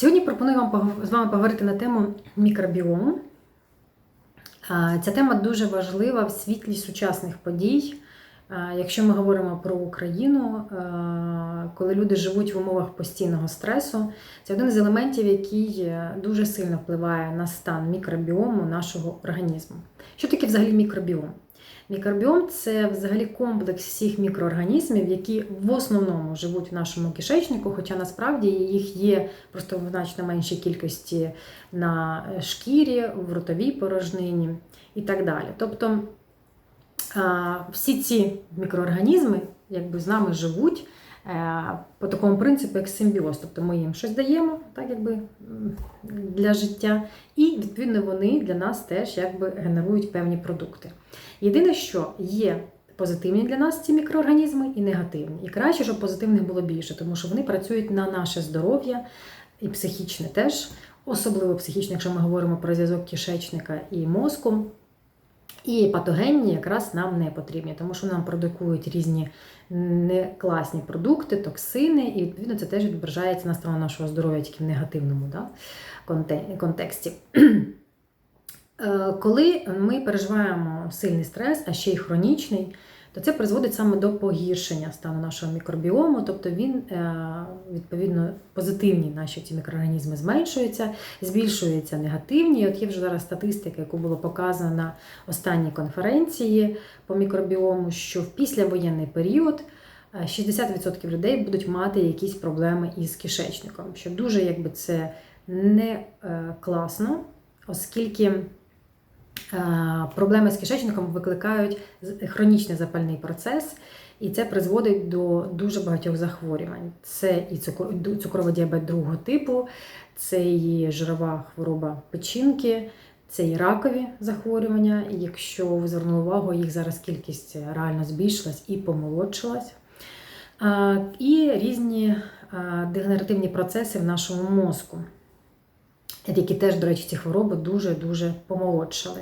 Сьогодні пропоную вам з вами поговорити на тему мікробіому. Ця тема дуже важлива в світлі сучасних подій. Якщо ми говоримо про Україну, коли люди живуть в умовах постійного стресу, це один з елементів, який е, дуже сильно впливає на стан мікробіому нашого організму. Що таке взагалі мікробіом? Мікробіом це взагалі комплекс всіх мікроорганізмів, які в основному живуть в нашому кишечнику, хоча насправді їх є просто в значно меншій кількості на шкірі, в ротовій порожнині і так далі. Тобто всі ці мікроорганізми якби з нами живуть е, по такому принципу, як симбіоз. Тобто ми їм щось даємо, так якби для життя, і відповідно вони для нас теж якби генерують певні продукти. Єдине, що є позитивні для нас ці мікроорганізми і негативні. І краще, щоб позитивних було більше, тому що вони працюють на наше здоров'я і психічне теж, особливо психічне, якщо ми говоримо про зв'язок кишечника і мозку. І патогенні якраз нам не потрібні, тому що нам продукують різні некласні продукти, токсини, і відповідно це теж відображається на стану нашого здоров'я тільки в негативному да, контексті. Е, Коли ми переживаємо сильний стрес, а ще й хронічний, то це призводить саме до погіршення стану нашого мікробіому, тобто він е, відповідно позитивні наші ці мікроорганізми зменшуються, збільшуються негативні. От є вже зараз статистика, яку було показано на останній конференції по мікробіому, що в післявоєнний період е, 60% людей будуть мати якісь проблеми із кишечником, що дуже якби це не е, класно, оскільки. Е, Проблеми з кишечником викликають хронічний запальний процес, і це призводить до дуже багатьох захворювань. Це і цукровий діабет другого типу, це і жирова хвороба печінки, це і ракові захворювання. Якщо ви звернули увагу, їх зараз кількість реально збільшилась і помолодшилась. Е, І різні е, дегенеративні процеси в нашому мозку які теж, до речі, ці хвороби дуже-дуже помолодшали.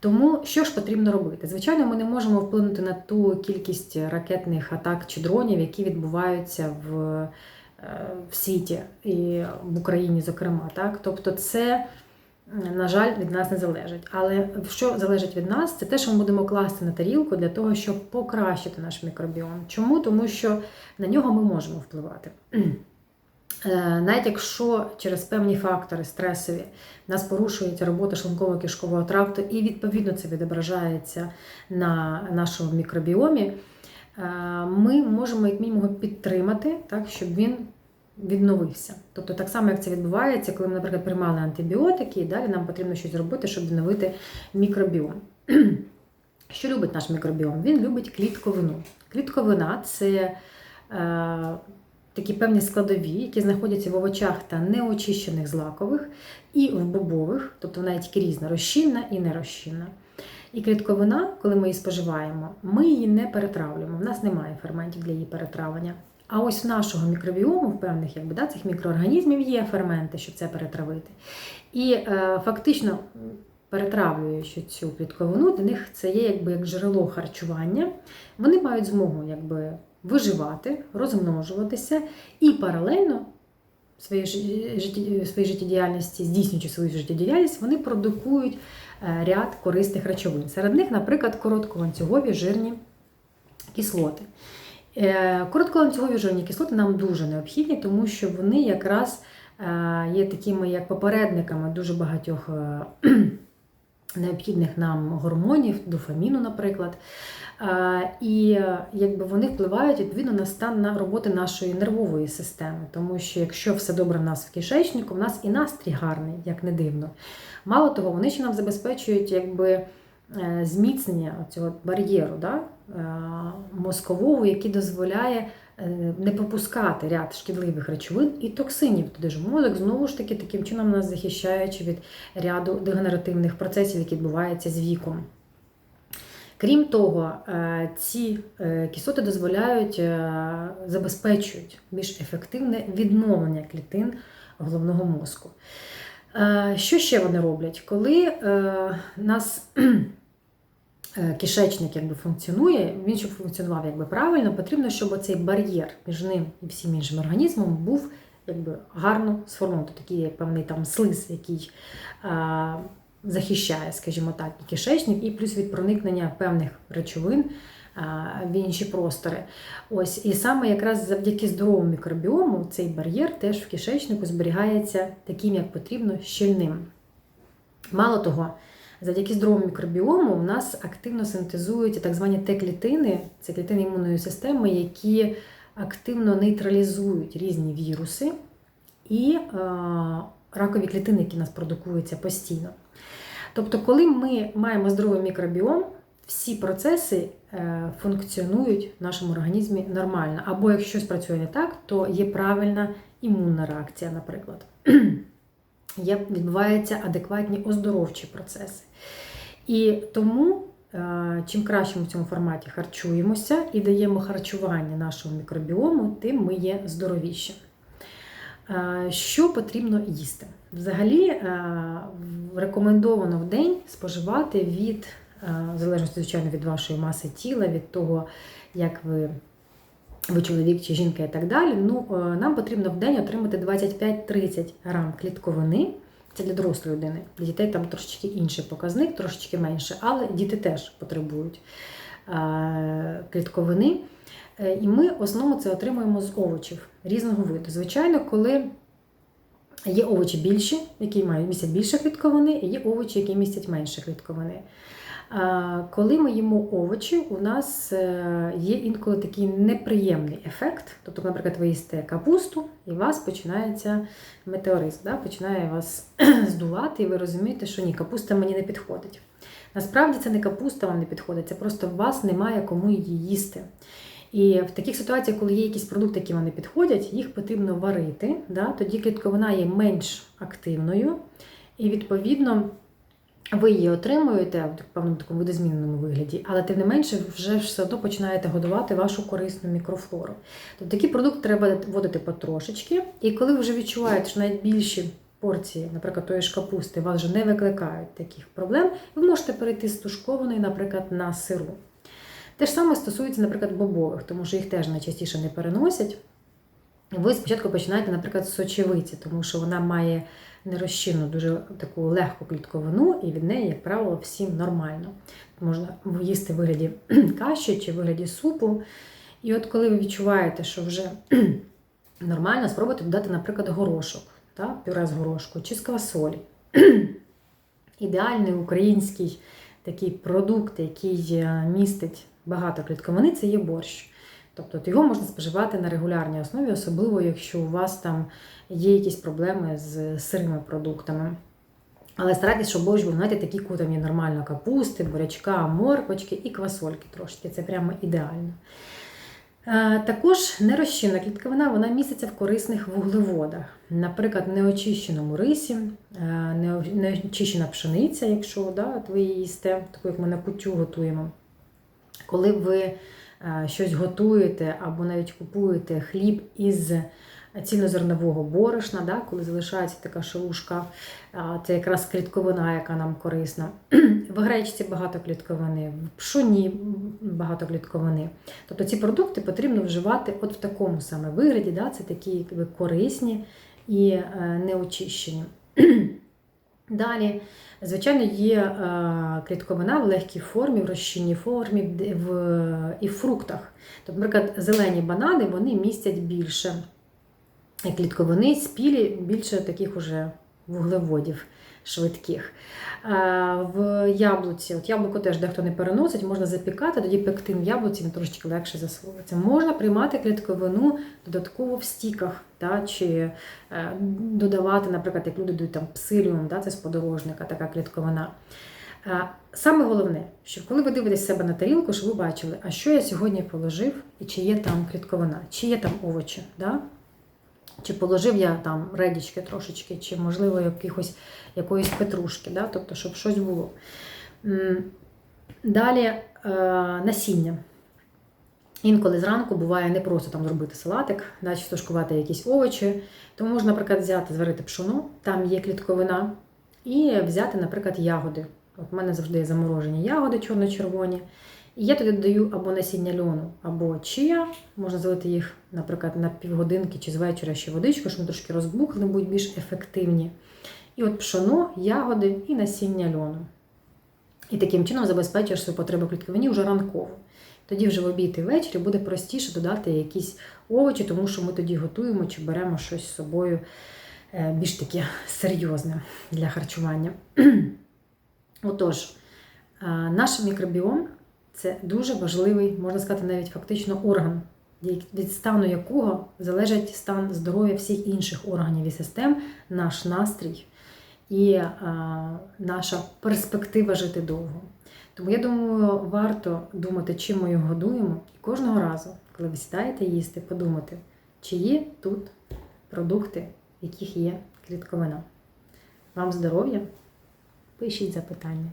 Тому що ж потрібно робити? Звичайно, ми не можемо вплинути на ту кількість ракетних атак чи дронів, які відбуваються в, е, в світі і в Україні, зокрема. Так? Тобто, це, на жаль, від нас не залежить. Але що залежить від нас, це те, що ми будемо класти на тарілку для того, щоб покращити наш мікробіом. Чому? Тому що на нього ми можемо впливати. Е, Навіть якщо через певні фактори стресові нас порушується робота шлунково-кишкового тракту, і відповідно це відображається на нашому мікробіомі, е, ми можемо як мінімум підтримати, так, щоб він відновився. Тобто, так само, як це відбувається, коли ми, наприклад, приймали антибіотики, і далі нам потрібно щось зробити, щоб відновити мікробіом. Що любить наш мікробіом? Він любить клітковину. Клітковина це е, такі певні складові, які знаходяться в овочах та неочищених злакових, і в бобових, тобто вона є тільки різна, розчинна і нерозчинна. І клітковина, коли ми її споживаємо, ми її не перетравлюємо. В нас немає ферментів для її перетравлення. А ось в нашого мікробіому, в певних якби, да, цих мікроорганізмів є ферменти, щоб це перетравити. І е, фактично, перетравлюючи цю клітковину, для них це є якби як джерело харчування. Вони мають змогу якби, виживати, розмножуватися і паралельно своїй життєдіяльності, здійснюючи свою життєдіяльність, вони продукують е, ряд корисних речовин. Серед них, наприклад, коротколанцюгові жирні кислоти. Е, Коротколанцюгові жирні кислоти нам дуже необхідні, тому що вони якраз е, є такими як попередниками дуже багатьох необхідних нам гормонів, дофаміну, наприклад. І якби вони впливають відповідно на стан на роботи нашої нервової системи, тому що якщо все добре в нас в кишечнику, в нас і настрій гарний, як не дивно. Мало того, вони ще нам забезпечують якби зміцнення цього бар'єру да, е, мозкового, який дозволяє е, не пропускати ряд шкідливих речовин і токсинів туди ж мозок, знову ж таки, таким чином нас захищаючи від ряду дегенеративних процесів, які відбуваються з віком. Крім того, е, ці е, кислоти дозволяють е, забезпечують більш ефективне відновлення клітин головного мозку. Е, Що ще вони роблять? Коли е, нас е, кишечник якби функціонує, він щоб функціонував якби правильно, потрібно, щоб цей бар'єр між ним і всім іншим організмом був якби гарно сформувати, такий як певний там слиз, який захищає, скажімо так, і кишечник, і плюс від проникнення певних речовин в інші простори. Ось і саме якраз завдяки здоровому мікробіому цей бар'єр теж в кишечнику зберігається таким, як потрібно, щільним. Мало того, завдяки здоровому мікробіому у нас активно синтезують так звані Т-клітини, це клітини імунної системи, які активно нейтралізують різні віруси і е, ракові клітини, які у нас продукуються постійно. Тобто, коли ми маємо здоровий мікробіом, всі процеси е, функціонують в нашому організмі нормально. Або якщо щось працює не так, то є правильна імунна реакція, наприклад. Є, відбуваються адекватні оздоровчі процеси. І тому, е, чим краще ми в цьому форматі харчуємося і даємо харчування нашому мікробіому, тим ми є здоровіші. Е, Що потрібно їсти? Взагалі рекомендовано в день споживати від, в залежності, звичайно, від вашої маси тіла, від того, як ви, ви чоловік чи жінка і так далі. Ну, е, нам потрібно в день отримати 25-30 грам клітковини. Це для дорослої людини. Для дітей там трошечки інший показник, трошечки менше, але діти теж потребують е, клітковини. Е, І ми в основному це отримуємо з овочів різного виду. Звичайно, коли є овочі більші, які мають містять більше клітковини, і є овочі, які містять менше клітковини. Коли ми їмо овочі, у нас е, є інколи такий неприємний ефект. Тобто, наприклад, ви їсте капусту, і у вас починається метеоризм, да? починає вас здувати, і ви розумієте, що ні, капуста мені не підходить. Насправді це не капуста вам не підходить, це просто у вас немає кому її їсти. І в таких ситуаціях, коли є якісь продукти, які вам не підходять, їх потрібно варити. Да? Тоді клітковина є менш активною, і відповідно ви її отримуєте в певному такому видозміненому вигляді, але тим не менше вже все одно починаєте годувати вашу корисну мікрофлору. Тобто такі продукти треба вводити потрошечки, і коли ви вже відчуваєте, що навіть більші порції, наприклад, тої ж капусти, вас вже не викликають таких проблем, ви можете перейти з тушкованої, наприклад, на сиру. Те ж саме стосується, наприклад, бобових, тому що їх теж найчастіше не переносять. Ви спочатку починаєте, наприклад, з сочевиці, тому що вона має нерозчинну, дуже таку легку клітковину, і від неї, як правило, всім нормально. Можна їсти в вигляді каші чи в вигляді супу. І от коли ви відчуваєте, що вже нормально, спробуйте додати, наприклад, горошок, та, пюре з горошку чи з квасолі. Ідеальний український такий продукт, який містить багато клітковини, це є борщ. Тобто його можна споживати на регулярній основі, особливо якщо у вас там є якісь проблеми з сирими продуктами. Але старайтесь, щоб борщ був, знаєте, такі кутані нормально капусти, бурячка, морквочки і квасольки трошки. Це прямо ідеально. Також нерозчинна клітковина вона міститься в корисних вуглеводах. Наприклад, неочищеному рисі, неочищена пшениця, якщо да, ви її їсте, таку як ми на кутю готуємо. Коли ви щось готуєте або навіть купуєте хліб із цільнозернового борошна, да, коли залишається така шелушка, це якраз клітковина, яка нам корисна. В гречці багато клітковини, в пшоні багато клітковини. Тобто ці продукти потрібно вживати от в такому саме вигляді, да, це такі корисні і неочищені. Далі, звичайно, є клітковина в легкій формі, в розчинній формі в, і в фруктах. Тобто, наприклад, зелені банани вони містять більше клітковини, спілі, більше таких уже вуглеводів швидких. В яблуці, от яблуко теж дехто не переносить, можна запікати, тоді пектин в яблуці він трошечки легше засвоюється. Можна приймати клітковину додатково в стіках, та, чи е, додавати, наприклад, як люди дають там псиліум, да, це з подорожника, така клітковина. Саме головне, що коли ви дивитесь себе на тарілку, щоб ви бачили, а що я сьогодні положив, і чи є там клітковина, чи є там овочі. Да? Чи положив я там редічки трошечки, чи, можливо, якихось, якоїсь петрушки, да? тобто, щоб щось було. Далі е, насіння. Інколи зранку буває не просто там зробити салатик, да, чи якісь овочі. Тому можна, наприклад, взяти, зварити пшоно, там є клітковина, і взяти, наприклад, ягоди. От У мене завжди є заморожені ягоди чорно-червоні. І я туди додаю або насіння льону, або чия. Можна залити їх, наприклад, на півгодинки чи з вечора ще водичку, щоб вони трошки розбухли, будуть більш ефективні. І от пшоно, ягоди і насіння льону. І таким чином забезпечуєш свою потребу клітковині вже ранково. Тоді вже в обід і ввечері буде простіше додати якісь овочі, тому що ми тоді готуємо чи беремо щось з собою е, більш таке серйозне для харчування. Отож, е, наш мікробіом це дуже важливий, можна сказати, навіть фактично орган, від стану якого залежить стан здоров'я всіх інших органів і систем, наш настрій і е, наша перспектива жити довго. Тому я думаю, варто думати, чим ми його годуємо, і кожного разу, коли ви сідаєте їсти, подумати, чи є тут продукти, в яких є клітковина. Вам здоров'я? Пишіть запитання.